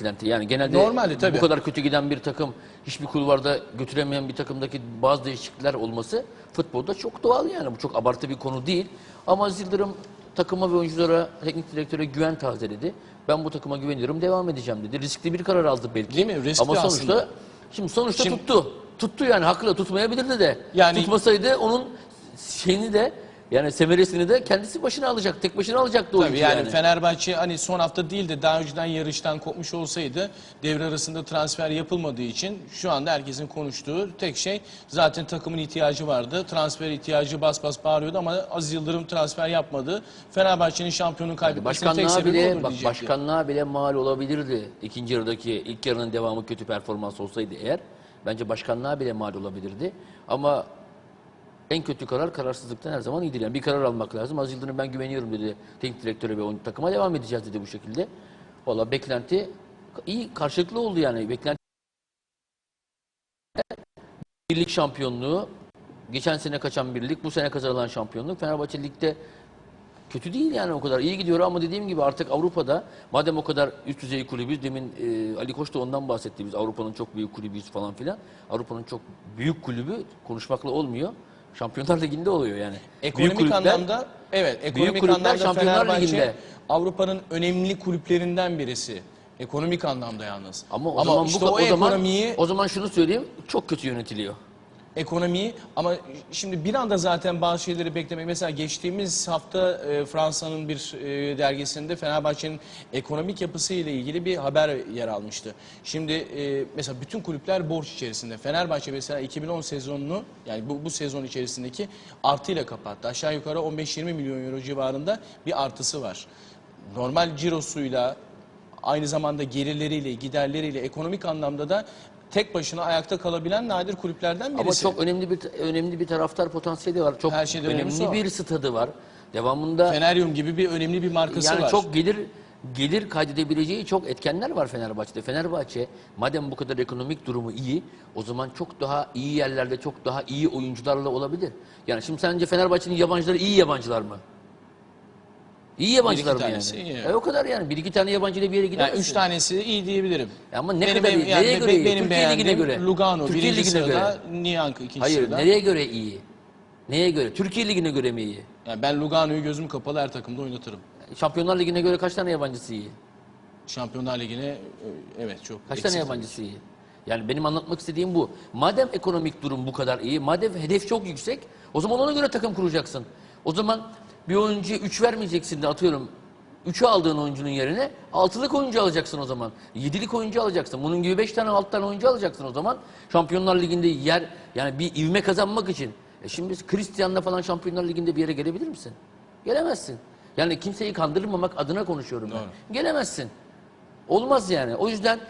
beklenti. Yani genelde Normalde tabii. bu kadar kötü giden bir takım, hiçbir kulvarda götüremeyen bir takımdaki bazı değişiklikler olması futbolda çok doğal yani. Bu çok abartı bir konu değil. Ama Aziz Yıldırım takıma ve oyunculara, teknik direktöre güven tazeledi. Ben bu takıma güveniyorum, devam edeceğim dedi. Riskli bir karar aldı belki. Değil mi? Riskli Ama sonuçta aslında. şimdi sonuçta Şimdi- tuttu. Tuttu yani haklı tutmayabilirdi de. Yani- Tutmasaydı onun şeyini de yani semeresini de kendisi başına alacak. Tek başına alacaktı Tabii oyuncu yani, yani. Fenerbahçe hani son hafta değil de daha önceden yarıştan kopmuş olsaydı devre arasında transfer yapılmadığı için şu anda herkesin konuştuğu tek şey zaten takımın ihtiyacı vardı. Transfer ihtiyacı bas bas bağırıyordu ama Aziz Yıldırım transfer yapmadı. Fenerbahçe'nin şampiyonluğu kaybetmesinin tek Başkanlığa sebebi bile bak başkanlığa bile mal olabilirdi. İkinci yarıdaki ilk yarının devamı kötü performans olsaydı eğer bence başkanlığa bile mal olabilirdi. Ama en kötü karar kararsızlıktan her zaman iyidir. Yani bir karar almak lazım. Aziz Yıldırım ben güveniyorum dedi. Teknik direktöre ve oyun takıma devam edeceğiz dedi bu şekilde. Valla beklenti iyi karşılıklı oldu yani. Beklenti birlik şampiyonluğu geçen sene kaçan birlik, bu sene kazanılan şampiyonluk Fenerbahçe ligde kötü değil yani o kadar iyi gidiyor ama dediğim gibi artık Avrupa'da madem o kadar üst düzey kulübüz demin e, Ali Koç da ondan bahsetti biz Avrupa'nın çok büyük kulübüyüz falan filan. Avrupa'nın çok büyük kulübü konuşmakla olmuyor. Şampiyonlar Ligi'nde oluyor yani. Ekonomik Büyük kulüpler- anlamda evet ekonomik kulüpler anlamda Şampiyonlar Fenerbahçe Ligi'nde. Avrupa'nın önemli kulüplerinden birisi. Ekonomik anlamda yalnız. ama o zaman bu o, o zaman ekonomiyi o zaman şunu söyleyeyim çok kötü yönetiliyor. Ekonomiyi ama şimdi bir anda zaten bazı şeyleri beklemek mesela geçtiğimiz hafta e, Fransa'nın bir e, dergisinde Fenerbahçe'nin ekonomik yapısı ile ilgili bir haber yer almıştı. Şimdi e, mesela bütün kulüpler borç içerisinde. Fenerbahçe mesela 2010 sezonunu yani bu, bu sezon içerisindeki artıyla kapattı. Aşağı yukarı 15-20 milyon euro civarında bir artısı var. Normal cirosuyla aynı zamanda gelirleriyle, giderleriyle ekonomik anlamda da tek başına ayakta kalabilen nadir kulüplerden birisi. Ama çok önemli bir önemli bir taraftar potansiyeli var. Çok Her şeyden önemli o. bir stadı var. Devamında Feneryum gibi bir önemli bir markası yani var. çok gelir gelir kaydedebileceği çok etkenler var Fenerbahçe'de. Fenerbahçe madem bu kadar ekonomik durumu iyi, o zaman çok daha iyi yerlerde çok daha iyi oyuncularla olabilir. Yani şimdi sence Fenerbahçe'nin yabancıları iyi yabancılar mı? İyi yabancılar mı yani? iyi. E o kadar yani. Bir iki tane yabancıyla bir yere yani gidemezsin. üç tanesi iyi diyebilirim. Ama ne benim, kadar iyi? yani Nereye göre iyi? Benim Türkiye Ligi'ne beğendiğim göre. Lugano Türkiye birinci Ligi'ne sırada, Niyank ikinci Hayır, sırada. nereye göre iyi? Neye göre? Türkiye Ligi'ne göre mi iyi? Yani ben Lugano'yu gözüm kapalı her takımda oynatırım. Şampiyonlar Ligi'ne göre kaç tane yabancısı iyi? Şampiyonlar Ligi'ne e, evet çok Kaç eksik. tane yabancısı iyi? Yani benim anlatmak istediğim bu. Madem ekonomik durum bu kadar iyi, madem hedef çok yüksek, o zaman ona göre takım kuracaksın. O zaman bir oyuncuya 3 vermeyeceksin de atıyorum 3'ü aldığın oyuncunun yerine 6'lık oyuncu alacaksın o zaman. 7'lik oyuncu alacaksın. Bunun gibi 5 tane 6 tane oyuncu alacaksın o zaman. Şampiyonlar Ligi'nde yer yani bir ivme kazanmak için. E şimdi Christian'la falan Şampiyonlar Ligi'nde bir yere gelebilir misin? Gelemezsin. Yani kimseyi kandırmamak adına konuşuyorum ben. Gelemezsin. Olmaz yani. O yüzden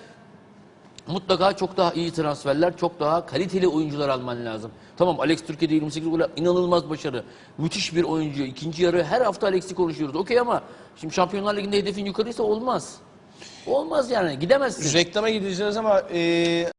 mutlaka çok daha iyi transferler, çok daha kaliteli oyuncular alman lazım. Tamam Alex Türkiye'de 28 gol inanılmaz başarı. Müthiş bir oyuncu. İkinci yarı her hafta Alex'i konuşuyoruz. Okey ama şimdi Şampiyonlar Ligi'nde hedefin yukarıysa olmaz. Olmaz yani. Gidemezsin. Reklama gideceğiz ama e,